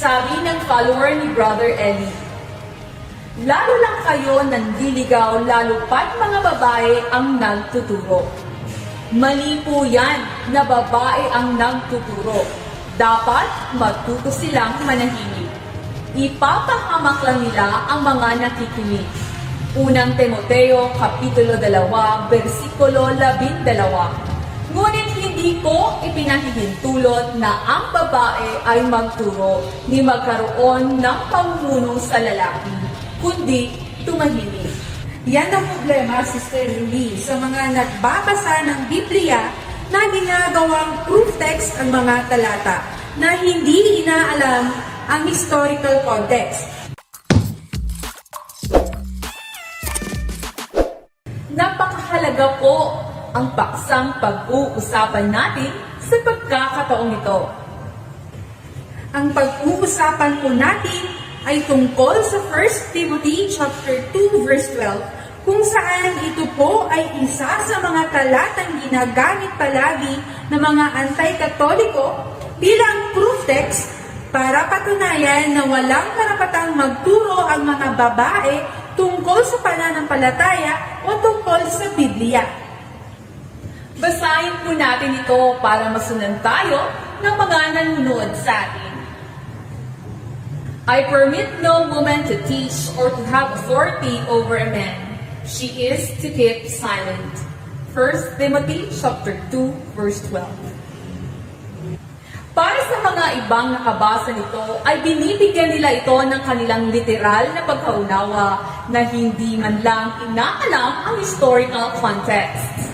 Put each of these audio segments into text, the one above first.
Sabi ng follower ni Brother Eli, Lalo lang kayo nandiligaw lalo pat mga babae ang nagtuturo. Mali po yan na babae ang nagtuturo. Dapat matuto silang manahimik. Ipapahamak lang nila ang mga nakikinig. Unang Timoteo, Kapitulo 2, versikulo 12. Ngunit hindi ko ipinahihintulot na ang babae ay magturo ni magkaroon ng pamumuno sa lalaki, kundi tumahimik. Yan ang problema, Sister Lee, sa mga nagbabasa ng Biblia na ginagawang proof text ang mga talata na hindi inaalam ang historical context. Napakahalaga po ang paksang pag-uusapan natin sa pagkakataong ito. Ang pag-uusapan po natin ay tungkol sa 1 Timothy chapter 2 verse 12 kung saan ito po ay isa sa mga talatang ginagamit palagi ng mga anti-katoliko bilang proof text para patunayan na walang karapatang magturo ang mga babae tungkol sa pananampalataya o tungkol sa Biblia. Basahin po natin ito para masunan tayo ng mga nanonood sa atin. I permit no woman to teach or to have authority over a man. She is to keep silent. 1 Timothy chapter 2 verse 12. Para sa mga ibang nakabasa nito, ay binibigyan nila ito ng kanilang literal na pagkaunawa na hindi man lang inaalam ang historical context.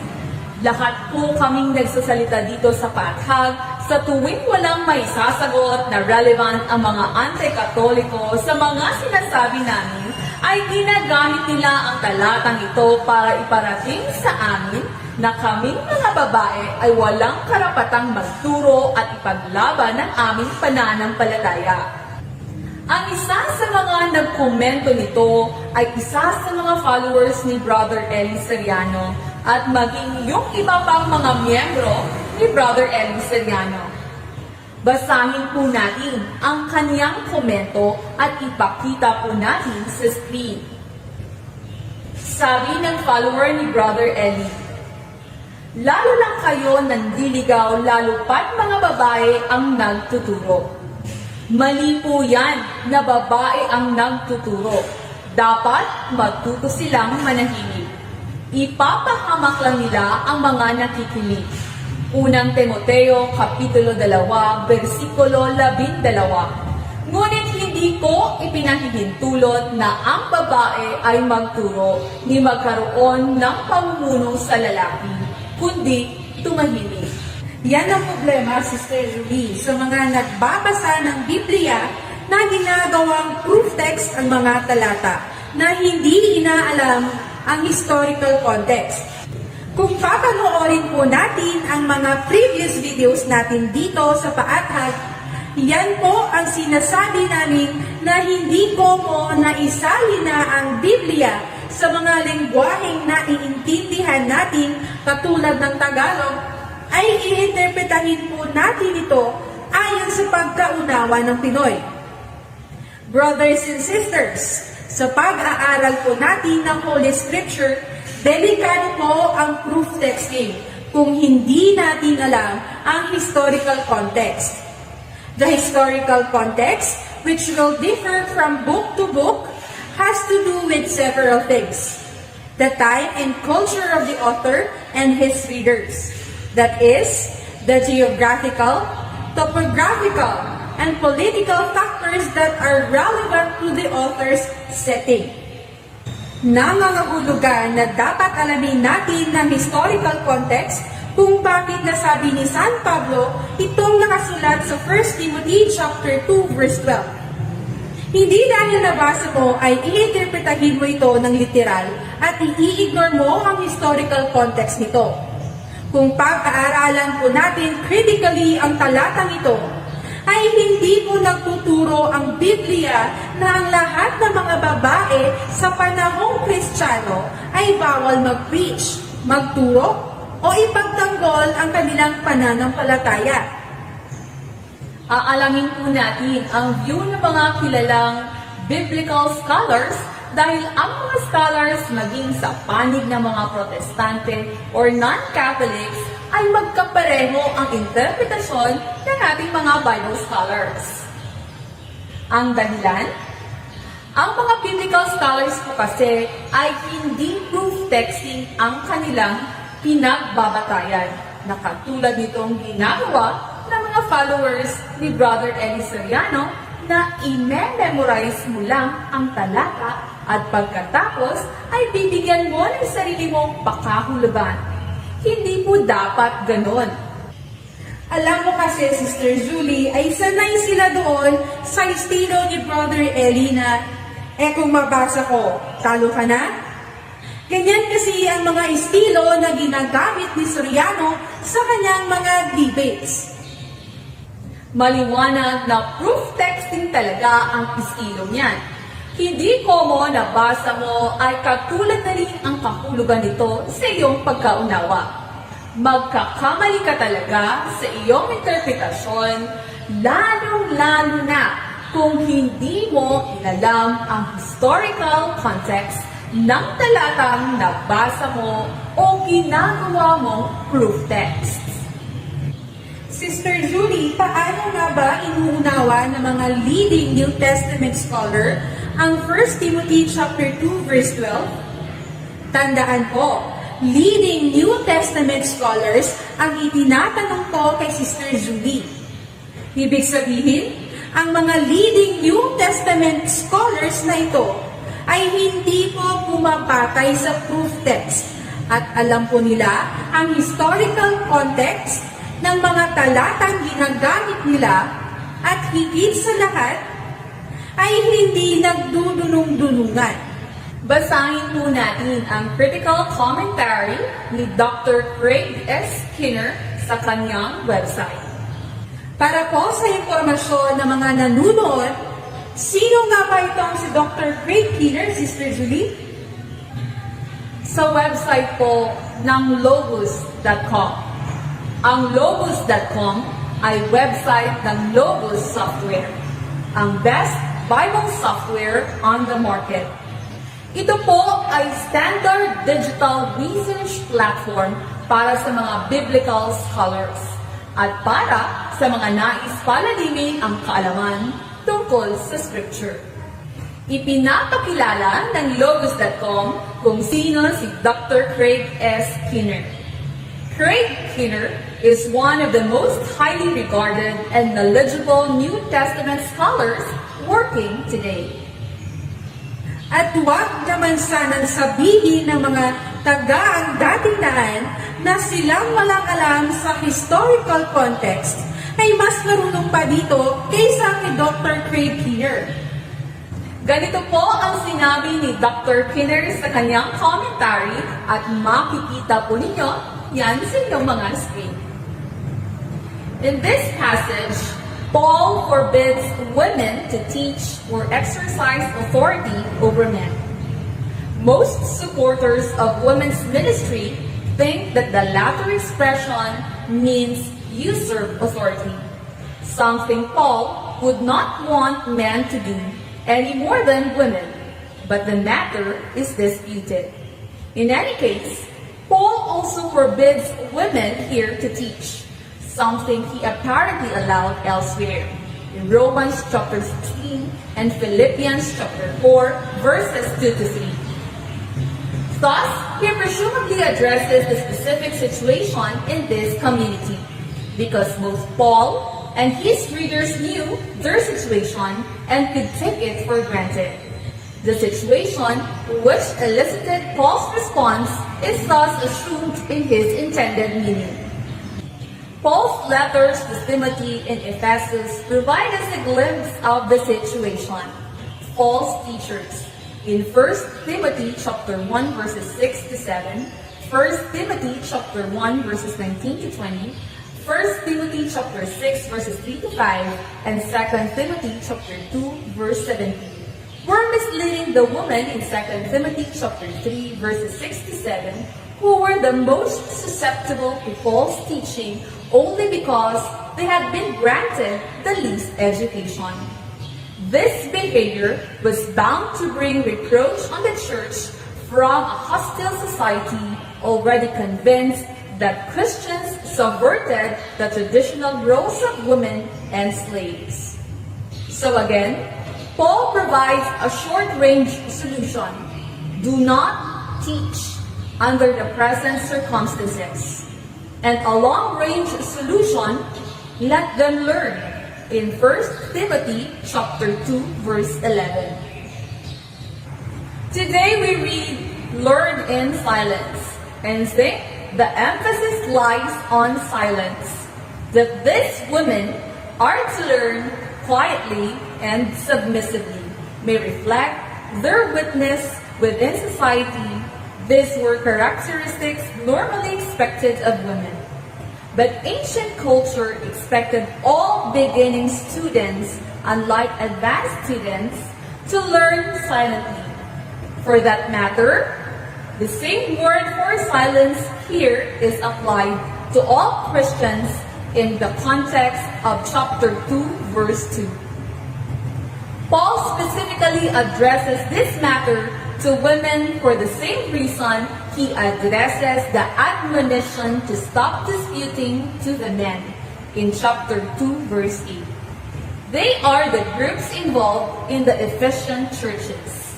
Lahat po kaming nagsasalita dito sa pathag sa tuwing walang may sasagot na relevant ang mga anti-katoliko sa mga sinasabi namin ay ginagamit nila ang talatang ito para iparating sa amin na kaming mga babae ay walang karapatang magturo at ipaglaban ng aming pananampalataya. Ang isa sa mga nagkomento nito ay isa sa mga followers ni Brother Eli Seriano at maging yung iba pang mga miyembro ni Brother Eli Seriano. Basahin po natin ang kaniyang komento at ipakita po natin sa screen. Sabi ng follower ni Brother Eli, Lalo lang kayo nandiligaw lalo pat mga babae ang nagtuturo. Mali po yan na babae ang nagtuturo. Dapat matuto silang manahimik. Ipapahamak lang nila ang mga nakikinig. Unang Timoteo, Kapitulo 2, versikulo 12. Ngunit hindi ko ipinahihintulot na ang babae ay magturo ni magkaroon ng pamumuno sa lalaki, kundi tumahimik. Yan ang problema, Sister Lee, sa mga nagbabasa ng Biblia na ginagawang proof text ang mga talata na hindi inaalam ang historical context. Kung papanoorin po natin ang mga previous videos natin dito sa Paathag, yan po ang sinasabi namin na hindi ko mo naisali na ang Biblia sa mga lengguwaheng naiintindihan natin katulad ng Tagalog ay iinterpretahin po natin ito ayon sa pagkaunawa ng Pinoy. Brothers and sisters, sa pag-aaral po natin ng Holy Scripture, delikado po ang proof texting kung hindi natin alam ang historical context. The historical context, which will differ from book to book, has to do with several things. The time and culture of the author and his readers. That is, the geographical, topographical, and political factors that are relevant to the author's setting. Nangangahulugan na dapat alamin natin ng historical context kung bakit nasabi ni San Pablo itong nakasulat sa 1 Timothy chapter 2 verse 12. Hindi dahil nabasa mo ay iinterpretahin mo ito ng literal at i-ignore mo ang historical context nito. Kung pag-aaralan po natin critically ang talatang ito, ay hindi po nagtuturo ang Biblia na ang lahat ng mga babae sa panahong Kristiyano ay bawal mag-preach, magturo, o ipagtanggol ang kanilang pananampalataya. Aalamin po natin ang view ng mga kilalang biblical scholars dahil ang mga scholars maging sa panig ng mga protestante or non-Catholics ay magkapareho ang interpretasyon ng ating mga Bible scholars. Ang dahilan? Ang mga biblical scholars po kasi ay hindi proof texting ang kanilang pinagbabatayan na katulad nitong ginagawa ng mga followers ni Brother Eddie Soriano na i-memorize mo lang ang talata at pagkatapos ay bibigyan mo ng sarili mong pakahulugan. Hindi po dapat ganon. Alam mo kasi, Sister Julie, ay sanay sila doon sa estilo ni Brother na, eh kung mabasa ko, talo ka na? Ganyan kasi ang mga estilo na ginagamit ni Soriano sa kanyang mga debates. Maliwanag na proof texting talaga ang estilo niyan. Hindi ko mo nabasa mo ay katulad na rin ang kahulugan nito sa iyong pagkaunawa. Magkakamali ka talaga sa iyong interpretasyon, lalong-lalo na kung hindi mo inalam ang historical context ng talatang nabasa mo o ginagawa mong proof text. Sister Julie, paano nga ba inuunawa ng mga leading New Testament scholar ang 1 Timothy chapter 2 verse 12? Tandaan po, leading New Testament scholars ang itinatanong ko kay Sister Julie. Ibig sabihin, ang mga leading New Testament scholars na ito ay hindi po pumapatay sa proof text at alam po nila ang historical context ng mga talatang ginagamit nila at higit sa lahat ay hindi nagdudunong-dunungan. Basahin po natin ang critical commentary ni Dr. Craig S. Skinner sa kanyang website. Para po sa impormasyon ng mga nanunood, sino nga ba itong si Dr. Craig Keener, Sister Julie? Sa website po ng logos.com. Ang logos.com ay website ng Logos Software, ang best Bible software on the market. Ito po ay standard digital research platform para sa mga biblical scholars at para sa mga nais palalimin ang kaalaman tungkol sa scripture. Ipinapakilala ng Logos.com kung sino si Dr. Craig S. Kinner. Craig Kinner is one of the most highly regarded and knowledgeable New Testament scholars working today. At huwag naman sanang sabihin ng mga taga ang dating daan na silang walang alam sa historical context ay mas marunong pa dito kaysa ni Dr. Craig Keener. Ganito po ang sinabi ni Dr. Kinner sa kanyang commentary at makikita po ninyo yan sa inyong mga screen. In this passage, Paul forbids women to teach or exercise authority over men. Most supporters of women's ministry think that the latter expression means usurp authority, something Paul would not want men to do any more than women, but the matter is disputed. In any case, Paul also forbids women here to teach, something he apparently allowed elsewhere in Romans chapter 16 and Philippians chapter 4 verses 2 to 3. Thus, he presumably addresses the specific situation in this community because both Paul and his readers knew their situation and could take it for granted. The situation which elicited Paul's response is thus assumed in his intended meaning. Paul's letters to Timothy and Ephesus provide us a glimpse of the situation. False teachers in 1 Timothy chapter 1 verses 6 to 7, 1 Timothy chapter 1 verses 19 to 20, 1 Timothy chapter 6 verses 3 to 5, and 2 Timothy chapter 2 verse 17 were misleading the women in 2 Timothy chapter 3 verses 6 to 7 who were the most susceptible to false teaching only because they had been granted the least education. This behavior was bound to bring reproach on the church from a hostile society already convinced that Christians subverted the traditional roles of women and slaves. So again, Paul provides a short-range solution. Do not teach under the present circumstances. And a long-range solution, let them learn in 1 Timothy chapter 2 verse 11. Today we read learn in silence and think the emphasis lies on silence. That these women are to learn quietly and submissively, may reflect their witness within society. These were characteristics normally expected of women. But ancient culture expected all beginning students, unlike advanced students, to learn silently. For that matter, the same word for silence here is applied to all Christians in the context of chapter 2, verse 2. Paul specifically addresses this matter to women for the same reason he addresses the admonition to stop disputing to the men in chapter 2, verse 8. They are the groups involved in the Ephesian churches.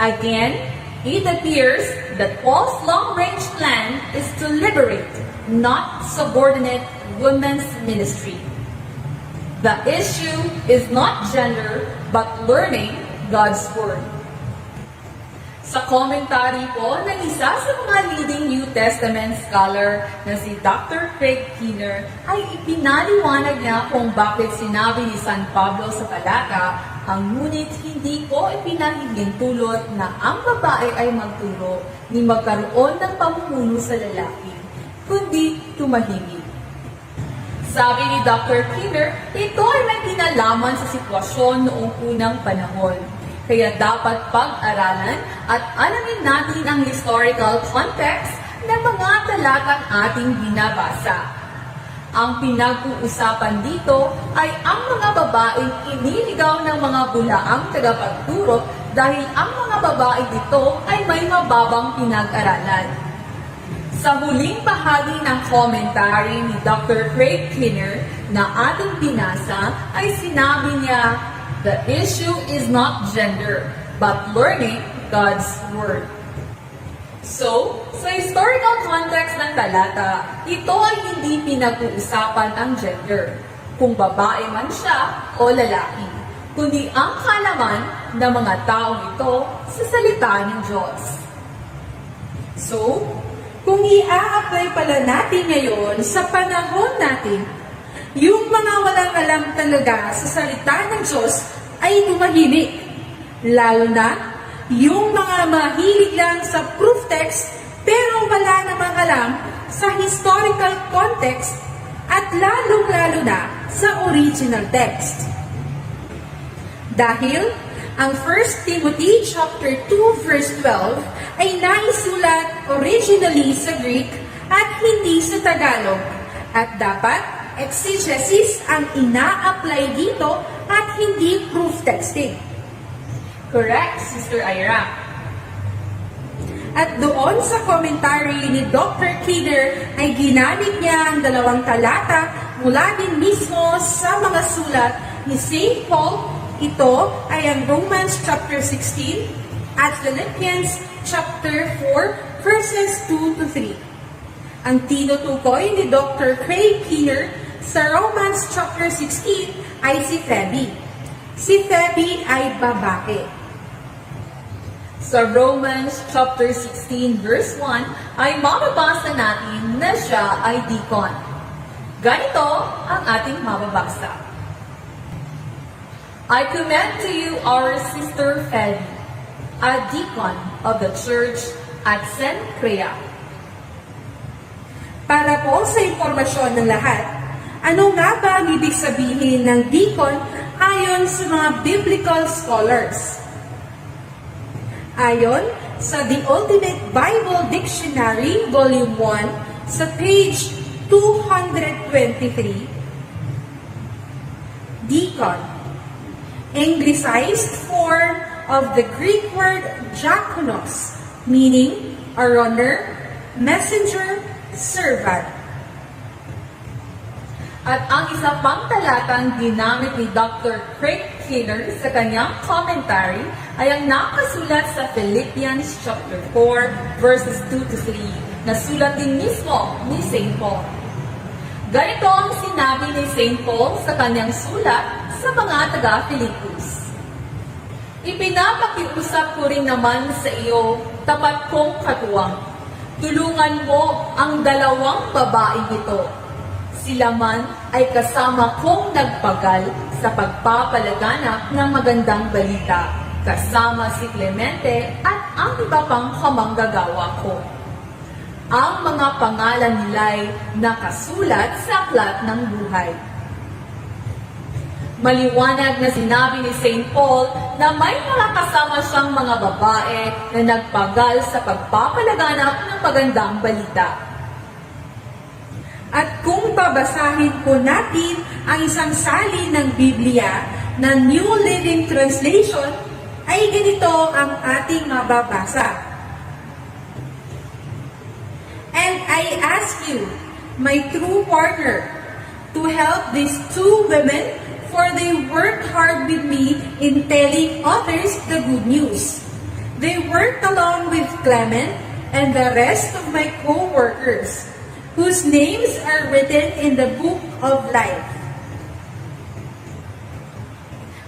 Again, it appears that Paul's long-range plan is to liberate, not subordinate, women's ministry. The issue is not gender, but learning God's Word. Sa commentary po ng isa sa mga leading New Testament scholar na si Dr. Craig Keener ay ipinaliwanag niya kung bakit sinabi ni San Pablo sa talata ang ngunit hindi ko ipinahiging tulot na ang babae ay magturo ni magkaroon ng pamumuno sa lalaki, kundi tumahimik. Sabi ni Dr. Keener, ito ay may kinalaman sa sitwasyon noong unang panahon. Kaya dapat pag-aralan at alamin natin ang historical context ng mga talatang ating binabasa. Ang pinag-uusapan dito ay ang mga babaeng iniligaw ng mga bulaang tagapagturo dahil ang mga babae dito ay may mababang pinag-aralan. Sa huling bahagi ng commentary ni Dr. Craig Kinner na ating binasa ay sinabi niya, The issue is not gender, but learning God's Word. So, sa historical context ng talata, ito ay hindi pinag-uusapan ang gender, kung babae man siya o lalaki, kundi ang kalaman ng mga taong ito sa salita ng Diyos. So, kung i-a-apply pala natin ngayon sa panahon natin, yung mga walang alam talaga sa salita ng Diyos ay tumahimik. Lalo na, yung mga mahilig lang sa proof text pero wala namang alam sa historical context at lalong-lalo na sa original text. Dahil ang 1 Timothy chapter 2 verse 12 ay naisulat originally sa Greek at hindi sa Tagalog. At dapat exegesis ang ina-apply dito at hindi proof texting. Correct, Sister Ira. At doon sa commentary ni Dr. Kidder ay ginamit niya ang dalawang talata mula din mismo sa mga sulat ni St. Paul. Ito ay ang Romans chapter 16 at Philippians chapter 4 verses 2 to 3. Ang tinutukoy ni Dr. Craig Keener sa Romans chapter 16 ay si Phoebe. Si Phoebe ay babae. Sa Romans chapter 16 verse 1 ay mababasa natin na siya ay deacon. Ganito ang ating mababasa. I commend to you our sister Phoebe, a deacon of the church at Cenchrea. Para po sa impormasyon ng lahat, ano nga ba ang ibig sabihin ng deacon ayon sa mga biblical scholars? Ayon sa The Ultimate Bible Dictionary, Volume 1, sa page 223, deacon, anglicized form of the Greek word diakonos, meaning a runner, messenger, servant. At ang isa pang talatang ginamit ni Dr. Craig Kinner sa kanyang commentary ay ang nakasulat sa Philippians chapter 4 verses 2 to 3 na sulat din mismo ni St. Paul. Ganito ang sinabi ni St. Paul sa kanyang sulat sa mga taga-Philippus. Ipinapakiusap ko rin naman sa iyo, tapat kong katuwang. Tulungan mo ang dalawang babaeng ito. Sila man ay kasama kong nagpagal sa pagpapalaganap ng magandang balita, kasama si Clemente at ang iba pang kamanggagawa ko. Ang mga pangalan nila'y nakasulat sa aklat ng buhay. Maliwanag na sinabi ni St. Paul na may mga kasama siyang mga babae na nagpagal sa pagpapalaganap ng magandang balita. At kung babasahin po natin ang isang salin ng Biblia na New Living Translation, ay ganito ang ating mababasa. And I ask you, my true partner, to help these two women for they worked hard with me in telling others the good news. They worked along with Clement and the rest of my co-workers, whose names are written in the book of life.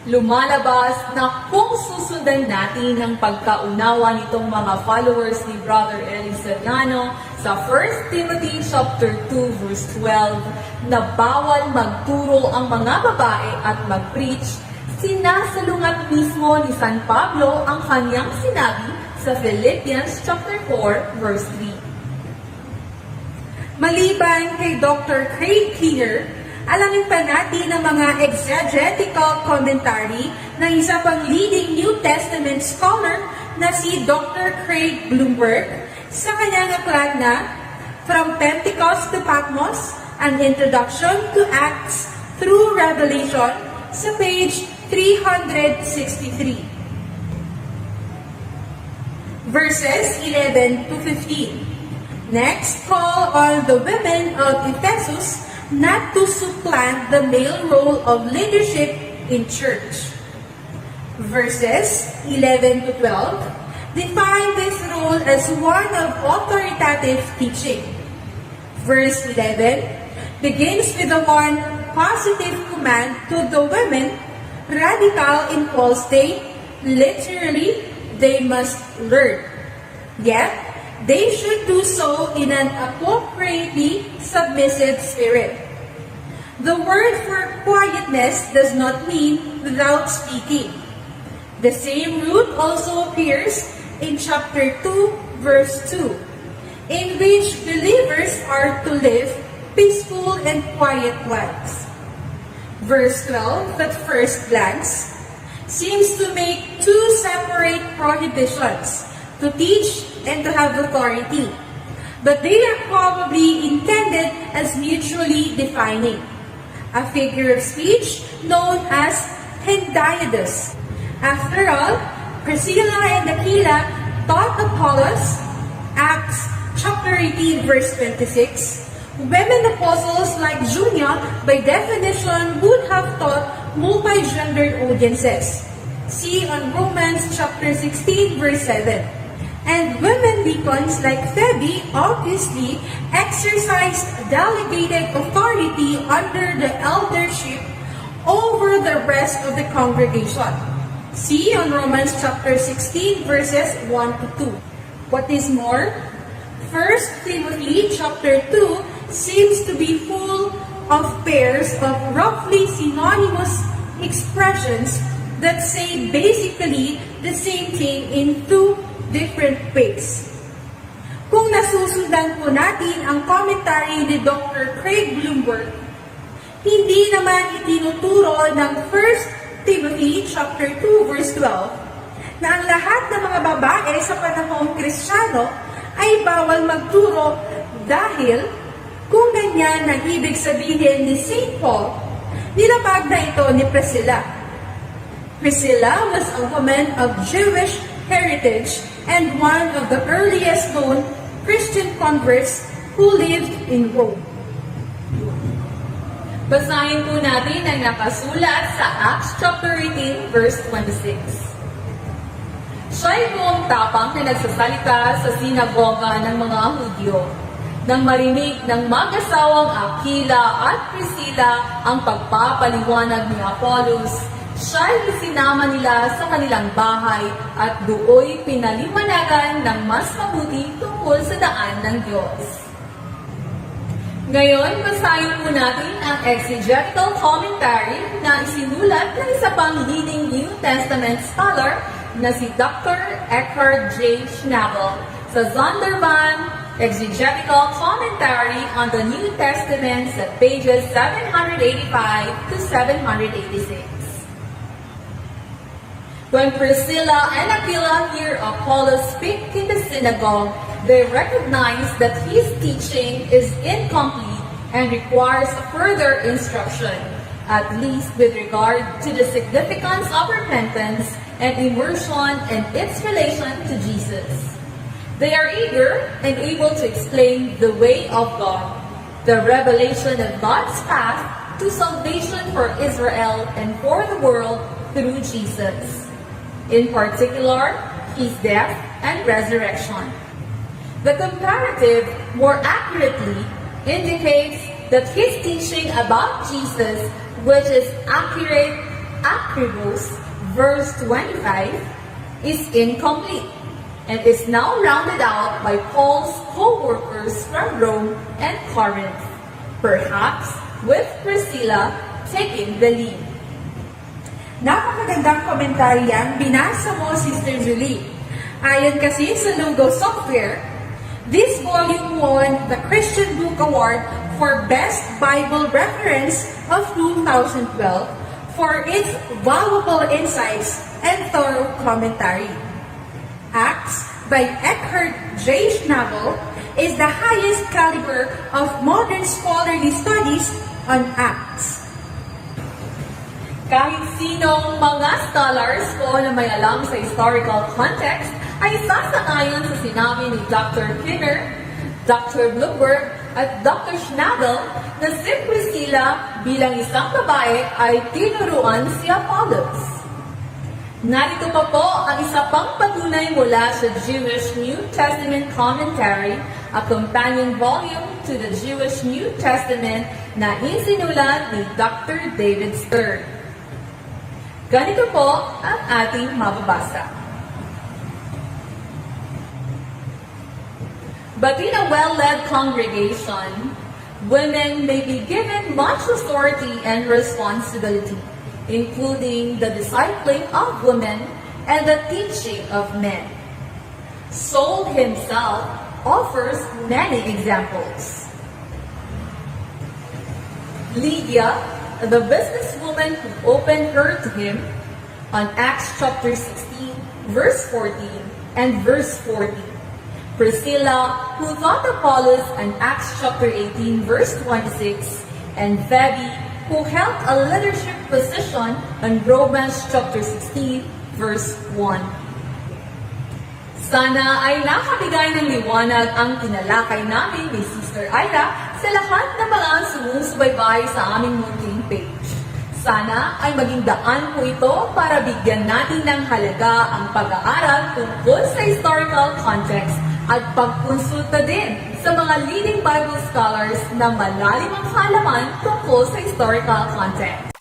Lumalabas na kung susundan natin ang pagkaunawa nitong mga followers ni Brother Eli Seriano sa 1 Timothy chapter 2 verse 12 na bawal magturo ang mga babae at mag-preach, sinasalungat mismo ni San Pablo ang kanyang sinabi sa Philippians chapter 4 verse 3. Maliban kay Dr. Craig Clear, alamin pa natin ang mga exegetical commentary ng isa pang leading New Testament scholar na si Dr. Craig Bloomberg sa kanyang aklat na From Pentecost to Patmos, An Introduction to Acts Through Revelation sa page 363. Verses 11 to 15. Next, call on the women of Ephesus not to supplant the male role of leadership in church. Verses 11 to 12 define this role as one of authoritative teaching. Verse 11 begins with the one positive command to the women, radical in Paul's day, literally, they must learn. Yet, they should do so in an appropriately submissive spirit. The word for quietness does not mean without speaking. The same root also appears in chapter 2, verse 2, in which believers are to live peaceful and quiet lives. Verse 12, at first glance, seems to make two separate prohibitions to teach and to have authority. But they are probably intended as mutually defining. A figure of speech known as hendiadys. After all, Priscilla and Aquila taught Apollos, Acts chapter 18 verse 26, women apostles like Junia by definition would have taught multi-gendered audiences. See on Romans chapter 16 verse 7. And women deacons like Phoebe obviously exercised delegated authority under the eldership over the rest of the congregation. See on Romans chapter 16 verses 1 to 2. What is more, 1 Timothy chapter 2 seems to be full of pairs of roughly synonymous expressions that say basically the same thing in two different ways. Kung nasusundan po natin ang commentary ni Dr. Craig Bloomberg, hindi naman itinuturo ng 1 Timothy chapter 2 verse 12 na ang lahat ng mga babae sa panahong Kristiyano ay bawal magturo dahil Kung ganyan ang ibig sabihin ni St. Paul, nilabag na ito ni Priscilla. Priscilla was a woman of Jewish heritage and one of the earliest known Christian converts who lived in Rome. Basahin po natin ang nakasulat sa Acts chapter 18, verse 26. Siya'y buong tapang na nagsasalita sa sinagoga ng mga Hudyo. Nang marinig ng mag-asawang Aquila at Priscilla ang pagpapaliwanag ni Apollos, siya'y isinama nila sa kanilang bahay at dooy pinaliwanagan ng mas mabuti tungkol sa daan ng Diyos. Ngayon, basahin po natin ang exegetical commentary na isinulat ng isa pang leading New Testament scholar na si Dr. Eckhard J. Schnabel sa Zondervan Exegetical Commentary on the New Testament sa pages 785 to 786. When Priscilla and Aquila hear Apollos speak in the synagogue, they recognize that his teaching is incomplete and requires further instruction, at least with regard to the significance of repentance and immersion and its relation to Jesus. They are eager and able to explain the way of God, the revelation of God's path to salvation for Israel and for the world through Jesus in particular, his death and resurrection. The comparative more accurately indicates that his teaching about Jesus, which is accurate, acrobos, verse 25, is incomplete and is now rounded out by Paul's co-workers from Rome and Corinth, perhaps with Priscilla taking the lead. Napakagandang komentaryo ang binasa mo, Sister Julie. Ayon kasi sa Logo Software, this volume won the Christian Book Award for Best Bible Reference of 2012 for its valuable insights and thorough commentary. Acts by Eckhart J. Schnabel is the highest caliber of modern scholarly studies on Acts. Kahit sinong mga scholars po na may alam sa historical context ay sasangayon sa sinabi ni Dr. Kinner, Dr. Bloomberg, at Dr. Schnabel na si Priscilla bilang isang babae ay tinuruan si Apollos. Narito pa po ang isa pang patunay mula sa Jewish New Testament Commentary, a companion volume to the Jewish New Testament na isinulat ni Dr. David Stern. Ganito po ang ating mababasa. But in a well-led congregation, women may be given much authority and responsibility, including the discipling of women and the teaching of men. Saul himself offers many examples. Lydia, the businesswoman who opened her to him on Acts chapter 16, verse 14 and verse 40. Priscilla, who taught Apollos on Acts chapter 18, verse 26, and Phoebe, who held a leadership position on Romans chapter 16, verse 1. Sana ay nakabigay ng liwanag ang tinalakay namin ni Sister Ida sa lahat ng mga sumusubaybay sa aming munting page. Sana ay maging daan po ito para bigyan natin ng halaga ang pag-aaral tungkol sa historical context at pagkonsulta din sa mga leading Bible scholars na malalim ang kaalaman tungkol sa historical context.